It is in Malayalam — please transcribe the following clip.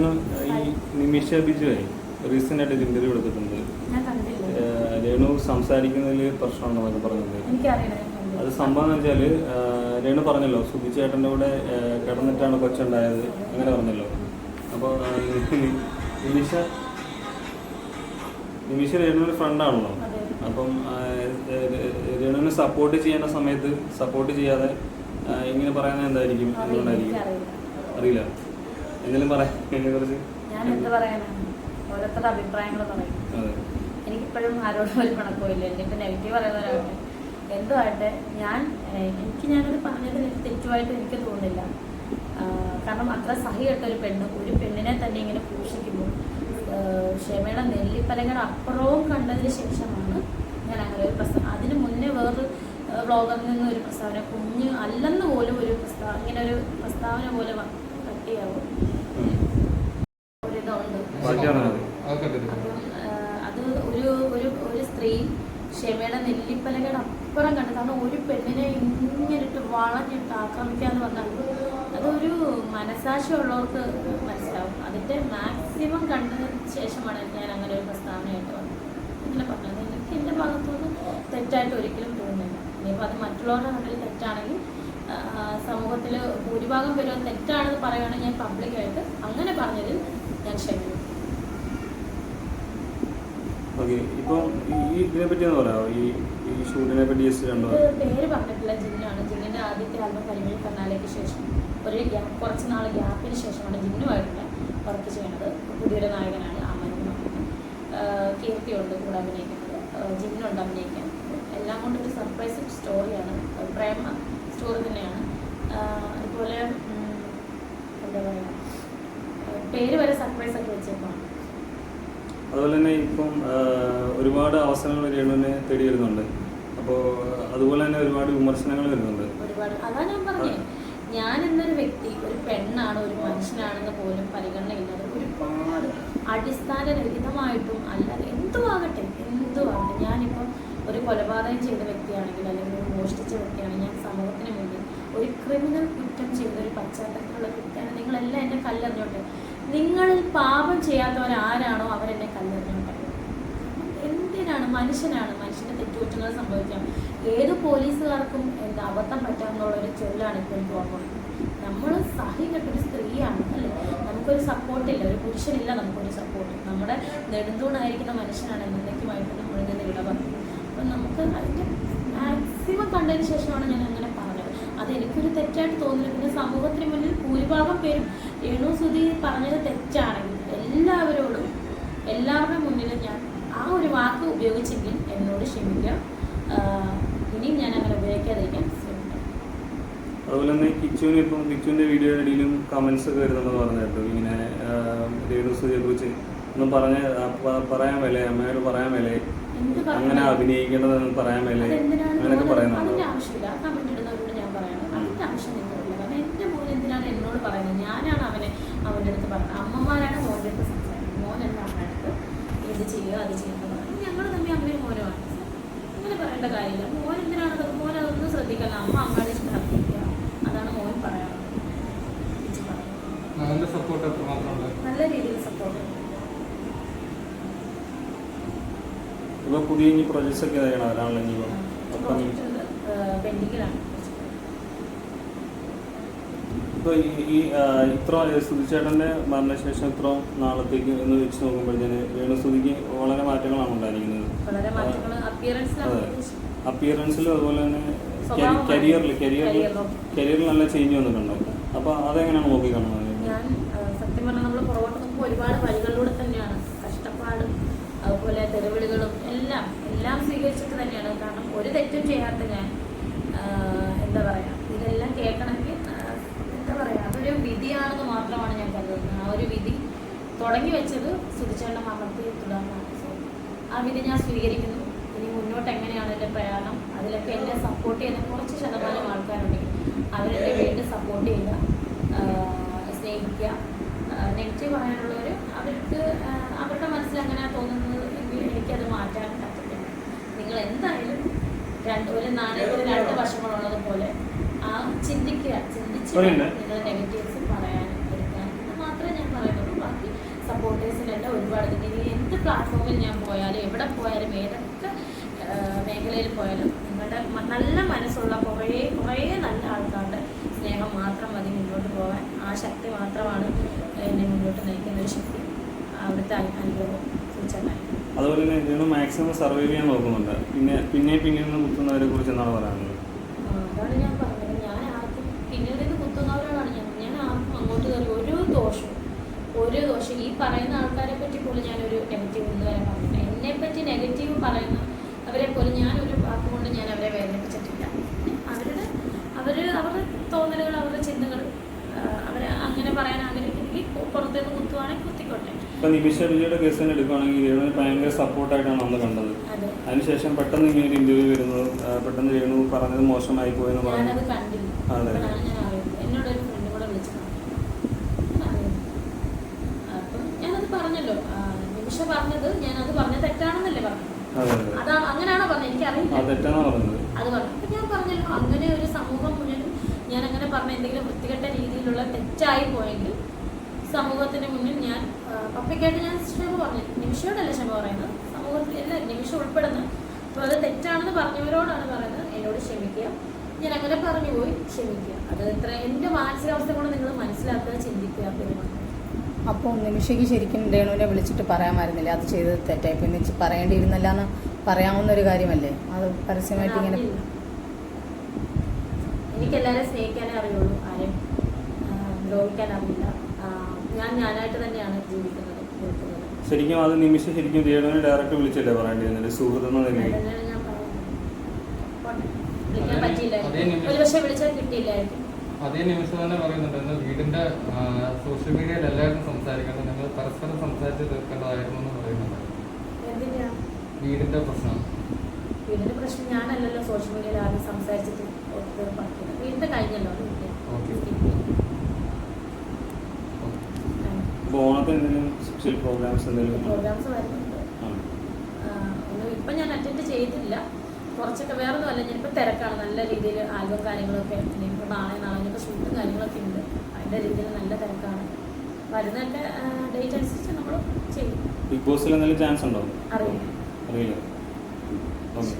രേണു ഈ നിമിഷ ബിജുവായി റീസെന്റ് ആയിട്ട് ഇന്റർവ്യൂ എടുത്തിട്ടുണ്ട്. രേണു സംസാരിക്കുന്നതിൽ പ്രശ്നമുണ്ടെന്നൊക്കെ പറഞ്ഞത് അത് സംഭവം എന്ന് വെച്ചാൽ രേണു പറഞ്ഞല്ലോ സുബിച്ചേട്ടന്റെ കൂടെ ഏഹ് കിടന്നിട്ടാണ് കൊച്ചുണ്ടായത്. അങ്ങനെ പറഞ്ഞല്ലോ. അപ്പോൾ നിമിഷ നിമിഷ രേണുവിന്റെ ഫ്രണ്ടാണല്ലോ. അപ്പം രേണുവിനെ സപ്പോർട്ട് ചെയ്യുന്ന സമയത്ത് സപ്പോർട്ട് ചെയ്യാതെ ഇങ്ങനെ പറയുന്നത് എന്തായിരിക്കും? എന്തുകൊണ്ടായിരിക്കും? അറിയില്ല. എന്തെങ്കിലും പറയാം ഞാൻ എന്ത് പറയാനാണ്? ഓരോരുത്തരുടെ അഭിപ്രായങ്ങൾ പറയും. എനിക്കിപ്പോഴും ആരോടും ഒരു പണക്കമില്ല എന്നിട്ട് നെഗറ്റീവ് പറയുന്നവരാകട്ടെ എന്തുമായിട്ട് ഞാൻ എനിക്ക് ഞാനത് പറഞ്ഞത് തെറ്റുമായിട്ട് എനിക്ക് തോന്നുന്നില്ല. കാരണം അത്ര സഹികെട്ട ഒരു പെണ്ണ് ഒരു പെണ്ണിനെ തന്നെ ഇങ്ങനെ പൂഷിക്കുമ്പോൾ ആഹ്, ക്ഷമയുടെ നെല്ലിപ്പലങ്ങളുടെ അപ്പുറവും കണ്ടതിന് ശേഷമാണ് ഞാൻ അങ്ങനെ ഒരു പ്രസ്താവന അതിന് മുന്നേ വേറൊരു വ്ളോഗറിൽ നിന്ന് ഒരു പ്രസ്താവന കുഞ്ഞ് അല്ലെന്ന് പോലും ഒരു പ്രസ്താവന ഇങ്ങനെ ഒരു പ്രസ്താവന പോലെ കട്ടിയാവും. ബാക്കിയാണ് അത്. ഒരു ഒരു ഒരു സ്ത്രീ ക്ഷമയുടെ നെല്ലിപ്പലകയുടെ അപ്പുറം കണ്ടു കാരണം ഒരു പെണ്ണിനെ ഇങ്ങനിട്ട് വളഞ്ഞിട്ട് ആക്രമിക്കാന്ന് പറഞ്ഞാൽ അതൊരു മനസാക്ഷി ഉള്ളവർക്ക് മനസ്സിലാവും. അതിന്റെ മാക്സിമം കണ്ടതിന് ശേഷമാണ് ഞാൻ അങ്ങനെ ഒരു പ്രസ്താവനയായിട്ട് വന്നത്. ഇങ്ങനെ പറഞ്ഞത്. എനിക്ക് എന്റെ ഭാഗത്തുനിന്ന് തെറ്റായിട്ട് ഒരിക്കലും തോന്നുന്നില്ല. ഇനിയിപ്പോൾ അത് മറ്റുള്ളവരുടെ കണ്ടിൽ തെറ്റാണെങ്കിൽ സമൂഹത്തിൽ ഭൂരിഭാഗം പേരും തെറ്റാണെന്ന് പറയുകയാണെങ്കിൽ ഞാൻ പബ്ലിക്കായിട്ട് അങ്ങനെ പറഞ്ഞതിൽ ഞാൻ ക്ഷമിക്കും. ഇപ്പം ഈ ഇതിനെ പറ്റി പറയാമോ? ഈ ഈ ഷൂട്ടിനെ പറ്റി പേര് പറഞ്ഞിട്ടില്ല ജിന്നാണ് ജിന്നിന്റെ ആദ്യത്തെ ആൽബം കരിമിഴി കർണാലയ്ക്ക് ശേഷം ഒരു ഗ്യാപ്പ് കുറച്ച് നാൾ ഗ്യാപ്പിന് ശേഷമാണ് ജിന്നുമായിട്ട് വർക്ക് ചെയ്യുന്നത്. പുതിയൊരു നായകനാണ് അമൻ കീർത്തിയുണ്ട് കൂടെ അഭിനയിക്കുന്നത്. ജിന്നുണ്ട് അഭിനയിക്കാൻ എല്ലാം കൊണ്ടും ഒരു സർപ്രൈസ് സ്റ്റോറിയാണ് പ്രേമ സ്റ്റോറി തന്നെയാണ്. അതുപോലെ എന്താ പറയുക പേര് വരെ സർപ്രൈസ് ഒക്കെ വെച്ചേക്കാം അതുപോലെ തന്നെ ഇപ്പം ഒരുപാട് അവസരങ്ങൾ രേണുവിനെ തേടി വരുന്നുണ്ട്. അപ്പോൾ അതുപോലെ തന്നെ ഒരുപാട് വിമർശനങ്ങൾ വരുന്നുണ്ട്. ഒരുപാട്. അതാ ഞാൻ പറഞ്ഞേ. ഞാൻ എന്നൊരു വ്യക്തി ഒരു പെണ്ണാണ് ഒരു മനുഷ്യനാണെന്ന് പോലും പരിഗണനയില്ലാതെ ഒരുപാട് അടിസ്ഥാനരഹിതമായിട്ടും അല്ലാതെ എന്തുവാകട്ടെ എന്തുവാകട്ടെ ഞാനിപ്പം ഒരു കൊലപാതകം ചെയ്ത വ്യക്തിയാണെങ്കിൽ അല്ലെങ്കിൽ ഒരു മോഷ്ടിച്ച വ്യക്തിയാണെങ്കിൽ ഞാൻ സമൂഹത്തിന് വേണ്ടി ഒരു ക്രിമിനൽ കുറ്റം ചെയ്ത ഒരു പശ്ചാത്തലത്തിലുള്ള വ്യക്തിയാണ് നിങ്ങളെല്ലാം എന്നെ കല്ലെറിഞ്ഞോട്ടെ. നിങ്ങളിൽ പാപം ചെയ്യാത്തവരാരാണോ അവരെന്നെ കല്ലെറിഞ്ഞോട്ടെ എന്തിനാണ്? മനുഷ്യനാണ്. മനുഷ്യന്റെ തെറ്റുകുറ്റങ്ങൾ സംഭവിക്കാം. ഏത് പോലീസുകാർക്കും എന്താ അബദ്ധം പറ്റാമെന്നുള്ള ഒരു ചൊല്ലാണ് ഇപ്പോൾ എനിക്ക് ഓർമ്മ നമ്മൾ സഹികെട്ടൊരു സ്ത്രീയാണ് അല്ലേ? നമുക്കൊരു സപ്പോർട്ടില്ല ഒരു പുരുഷനില്ല നമുക്കൊരു സപ്പോർട്ട് നമ്മുടെ നെടുന്തൂണായിരിക്കുന്ന മനുഷ്യനാണ് എന്നേക്കുമായിട്ട് നമ്മൾ ഇങ്ങനെ ഇടപെടുന്നത്. അപ്പം നമുക്ക് അതിന്റെ മാക്സിമം കണ്ടതിന് ശേഷമാണ് ഞാൻ അങ്ങനെ പറഞ്ഞത്. അത് എനിക്കൊരു തെറ്റായിട്ട് തോന്നുന്നു പിന്നെ സമൂഹത്തിന് മുന്നിൽ ഭൂരിഭാഗം പേരും പറഞ്ഞത് തെറ്റാണെങ്കിൽ എല്ലാവരോടും എല്ലാവരുടെ മുന്നിലും ഞാൻ ആ ഒരു വാക്ക് ഉപയോഗിച്ചെങ്കിൽ എന്നോട് ക്ഷമിക്കാം ഇനിയും ഞാൻ അങ്ങനെ ഉപയോഗിക്കാതിരിക്കാൻ ശ്രമിക്കാം. അതുപോലെ തന്നെ കിച്ചുവിന് ഇപ്പം കിച്ചുവിന്റെ വീഡിയോ ഇടയിലും കമൻസ് ഒക്കെ വരുന്നുണ്ടെന്ന് പറഞ്ഞു കേട്ടു ഇങ്ങനെ ലേഡീസ് കുറിച്ച് ഒന്നും പറഞ്ഞ പറയാൻ മേലെ അമ്മയോട് പറയാൻ മേലെ അങ്ങനെ അഭിനയിക്കേണ്ടതെന്ന് പറയാൻ മേലെ അങ്ങനെയൊക്കെ പറയുന്നത് പറയുന്നുണ്ടോ? അതിന്റെ ആവശ്യമില്ല. ആ കമന്റ് ഇടുന്നവരോട് ഞാൻ പറയണം. അതിന്റെ ആവശ്യം നിങ്ങൾക്കില്ല കാരണം എന്റെ മോൻ എന്തിനാണ് എന്നോട് പറയുന്നത്? ഞാനാണ് അടുത്ത് അമ്മമാരാണ് മോന്റെ അടുത്ത് സംസാരിക്കുന്നത്. മോൻ എന്താ അമ്മയുടെ അടുത്ത് ഇത് ചെയ്യുക അത് ചെയ്യുക ഞങ്ങൾ തമ്മിൽ അമ്മയും മോനുമാണ് അങ്ങനെ പറയേണ്ട കാര്യമില്ല. മോൻ എന്തിനാണ് അത് മോൻ അതൊന്നും ശ്രദ്ധിക്കണം അമ്മ അമ്മയുടെ ഇഷ്ടം അറിയിക്കുക അതാണ് മോൻ എത്രമാത്രമുണ്ട് നല്ല രീതിയിൽ സപ്പോർട്ട് പുതിയ ഇനി പ്രൊജക്ട്സ് ഒക്കെ ഇനി പെൻഡിങ്ങിലാണ് ഇപ്പോൾ ഈ ഇത്ര സുധിച്ചേട്ടന്റെ മരണശേഷം ഇത്ര നാളത്തേക്ക് എന്ന് വെച്ച് നോക്കുമ്പോഴത്തേന് വേണുസ്തുതിക്ക് വളരെ മാറ്റങ്ങളാണ് ഉണ്ടായിരിക്കുന്നത്. അപ്പിയറൻസിൽ. അപ്പിയറൻസിലും അതുപോലെ തന്നെ കരിയറിൽ കരിയറിൽ. കരിയറിൽ നല്ല ചേഞ്ച് വന്നിട്ടുണ്ടോ? അപ്പോൾ അതെങ്ങനെയാണ് നോക്കി കാണുന്നത് ഞാൻ സത്യം പറഞ്ഞാൽ നമ്മൾ പുറകോട്ട് നോക്കുമ്പോൾ ഒരുപാട് വഴികളിലൂടെ തന്നെയാണ്. കഷ്ടപ്പാടും അതുപോലെ തെരുവിളികളും എല്ലാം എല്ലാം സ്വീകരിച്ചിട്ട് തന്നെയാണ്. കാരണം ഒരു തെറ്റും ചെയ്യാത്ത ഞാൻ എന്താ പറയുക ഇതെല്ലാം കേൾക്കണമെങ്കിൽ ആ, എന്താ പറയുക അതൊരു വിധിയാണെന്ന് മാത്രമാണ് ഞാൻ കരുതുന്നത്. ആ ഒരു വിധി തുടങ്ങി വെച്ചത് സുധിച്ചേട്ടൻ മരണത്തിൽ തുടർന്നാണ്. സോ ആ വിധി ഞാൻ സ്വീകരിക്കുന്നു. ഇനി മുന്നോട്ട് എങ്ങനെയാണ് എന്റെ പ്രയാണം? അതിലൊക്കെ എന്നെ സപ്പോർട്ട് ചെയ്യുന്ന കുറച്ച് ശതമാനം ആൾക്കാരുണ്ടെങ്കിൽ അവരെന്നെ വീണ്ടും സപ്പോർട്ട് ചെയ്യുക സ്നേഹിക്കുക. നെഗറ്റീവ് പറയാനുള്ളവർ അവർക്ക് അവരുടെ മനസ്സിൽ അങ്ങനെ തോന്നുന്നത് എങ്കിൽ എനിക്കത് മാറ്റാൻ പറ്റത്തില്ല. നിങ്ങൾ എന്തായാലും രണ്ട് ഒരു നാണയത്തിന് രണ്ട് വശങ്ങളുള്ളത് പോലെ ആ ചിന്തിക്കുക. ചിന്തിച്ച്. നിങ്ങൾ നെഗറ്റീവ്സ് പറയാൻ എടുക്കാൻ ഇത് മാത്രമേ ഞാൻ പറയുന്നുള്ളൂ ബാക്കി എന്നെ ഒരുപാട് ഇനി എന്ത് പ്ലാറ്റ്ഫോമിൽ ഞാൻ പോയാലും എവിടെ പോയാലും ഏതൊക്കെ മേഖലയിൽ പോയാലും നിങ്ങളുടെ നല്ല മനസ്സുള്ള കുറേ കുറേ നല്ല ആൾക്കാരുടെ സ്നേഹം മാത്രം മതി മുന്നോട്ട് പോകാൻ. ആ ശക്തി മാത്രമാണ് എന്നെ മുന്നോട്ട് നയിക്കുന്ന ഒരു ശക്തി. അവിടുത്തെ അനുഭവം തീർച്ചയായും അതുപോലെ തന്നെ മാക്സിമം സർവൈവ് ചെയ്യാൻ നോക്കുന്നുണ്ട്. പിന്നെ പിന്നെ പിന്നെ കുത്തുന്നവരെ കുറിച്ച് എന്താണ് പറയാനുള്ളത് ആ, അതാണ് ഞാൻ പറഞ്ഞത് ഞാൻ ആർക്കും പിന്നീട് ഇത് കുത്തുന്നവരോടാണ് ഞാൻ ഞാൻ ആർക്കും അങ്ങോട്ട് കയറി ഒരു ദോഷവും ഒരു ദോഷം ഈ പറയുന്ന ആൾക്കാരെ പറ്റി പോലും ഞാനൊരു നെഗറ്റീവ് ഇന്ന് വരെ പറഞ്ഞില്ല എന്നെ പറ്റി നെഗറ്റീവ് പറയുന്ന അവരെ പോലും ഞാനൊരു വാക്കുകൊണ്ട് ഞാൻ അവരെ വേദനിപ്പിച്ചിട്ടില്ല. അവരുടെ അവർ അവരുടെ തോന്നലുകൾ അവരുടെ ചിന്തകൾ അവർ അങ്ങനെ പറയാൻ ആഗ്രഹിക്കുന്നെങ്കിൽ പുറത്തുനിന്ന് കുത്തുവാണെങ്കിൽ കുത്തിക്കോട്ടെ. ഇപ്പൊ നിമിഷ വിജയുടെ കേസ് തന്നെ എടുക്കുകയാണെങ്കിൽ രേണുവിന് ഭയങ്കര സപ്പോർട്ടായിട്ടാണ് നമ്മൾ കണ്ടത്. അതിനുശേഷം പെട്ടെന്ന് ഇങ്ങനെ ഒരു ഇന്റർവ്യൂ വരുന്നത് പെട്ടെന്ന് രേണു പറഞ്ഞത് മോശമായി പോയെന്ന് പറഞ്ഞു. അതെ. അപ്പോഴാണ് ഞാൻ അറിയുന്നത് എന്നോട് ഒരു ഫ്രണ്ട് കൂടെ വിളിച്ചതാണ് ഞാൻ അറിയുന്നത് അപ്പം ഞാനത് പറഞ്ഞല്ലോ ആ, നിമിഷ ഞാൻ അത് പറഞ്ഞ തെറ്റാണെന്നല്ലേ പറഞ്ഞത്? അതെ അതെ. അതാ അങ്ങനെയാണോ പറഞ്ഞത്? എനിക്കറിയില്ല. തെറ്റാണ് പറഞ്ഞത്? അത് പറഞ്ഞു. അപ്പം ഞാൻ പറഞ്ഞല്ലോ അങ്ങനെ ഒരു സമൂഹം മുന്നിൽ ഞാൻ അങ്ങനെ പറഞ്ഞ എന്തെങ്കിലും വൃത്തികെട്ട രീതിയിലുള്ള തെറ്റായി പോയെങ്കിൽ സമൂഹത്തിന് മുന്നിൽ ഞാൻ പപ്പയ്ക്കായിട്ട് ഞാൻ ക്ഷമ പറഞ്ഞു. നിമിഷയോടല്ല ക്ഷമ പറയുന്നത്? സമൂഹത്തിൽ എല്ലാ നിമിഷം ഉൾപ്പെടുന്ന അപ്പോൾ അത് തെറ്റാണെന്ന് പറഞ്ഞവരോടാണ് പറയുന്നത്. എന്നോട് ക്ഷമിക്കുക. ഞാൻ അങ്ങനെ പറഞ്ഞു പോയി ക്ഷമിക്കുക. അത് എത്ര എന്റെ മാനസികാവസ്ഥ കൊണ്ട് നിങ്ങൾ മനസ്സിലാക്കുക ചിന്തിക്കുക പെരുമാറുക അപ്പോൾ നിമിഷയ്ക്ക് ശരിക്കും രേണുവിനെ വിളിച്ചിട്ട് പറയാമായിരുന്നില്ല? അത് ചെയ്തത് തെറ്റായി. പിന്നെ പറയേണ്ടിയിരുന്നില്ല എന്ന് പറയാവുന്ന ഒരു കാര്യമല്ലേ? അത് പരസ്യമായിട്ട് ഇങ്ങനെ. എനിക്ക് എല്ലാവരെയും സ്നേഹിക്കാനേ അറിയുള്ളൂ. ആരെയും ദ്രോഹിക്കാൻ അറിയില്ല. ഞാൻ ഞാനായിട്ട് തന്നെയാണ് ജീവിക്കുന്നത് ശരിക്കും അത് നിമിഷ ശരിക്കും രേണുവിനെ ഡയറക്റ്റ് വിളിച്ചല്ലേ പറയേണ്ടിയിരുന്നത്? സുഹൃത്ത്. വിളിക്കാൻ നിമിഷം- ഒരു പക്ഷേ വിളിച്ചാൽ കിട്ടിയില്ലായിരിക്കും അതേ നിമിഷം തന്നെ പറയുന്നുണ്ട്. എന്നാൽ വീടിന്റെ സോഷ്യൽ മീഡിയയിൽ എല്ലാവരും സംസാരിക്കേണ്ടത് നിങ്ങൾ പരസ്പരം സംസാരിച്ച് തീർക്കേണ്ടതായിരുന്നു എന്ന് പറയുന്നുണ്ട്. എന്തിനാ? വീടിന്റെ പ്രശ്നം. വീടിന്റെ പ്രശ്നം ഞാനല്ലല്ലോ സോഷ്യൽ മീഡിയയിൽ ആദ്യം സംസാരിച്ചിട്ട് വീടിന്റെ കഴിഞ്ഞല്ലോ പ്രോഗ്രാംസ് ഇപ്പം ഞാൻ അറ്റൻഡ് ചെയ്തില്ല. കുറച്ചൊക്കെ വേറെ ഒന്നും അല്ല ഞാനിപ്പോൾ തിരക്കാണ്. നല്ല രീതിയിൽ ആൽബം കാര്യങ്ങളൊക്കെ ഇനിയിപ്പോൾ നാളെ നാളെ ഇപ്പോൾ ഷൂട്ടും കാര്യങ്ങളൊക്കെ ഉണ്ട്. അതിന്റെ രീതിയിൽ നല്ല തിരക്കാണ്. വരുന്നതിന്റെ ഡേറ്റ് അനുസരിച്ച് നമ്മൾ ചെയ്യും. ബിഗ് ബോസിൽ എന്തെങ്കിലും ചാൻസ് ഉണ്ടോ? അറിയില്ല. അറിയില്ല. ഓക്കെ.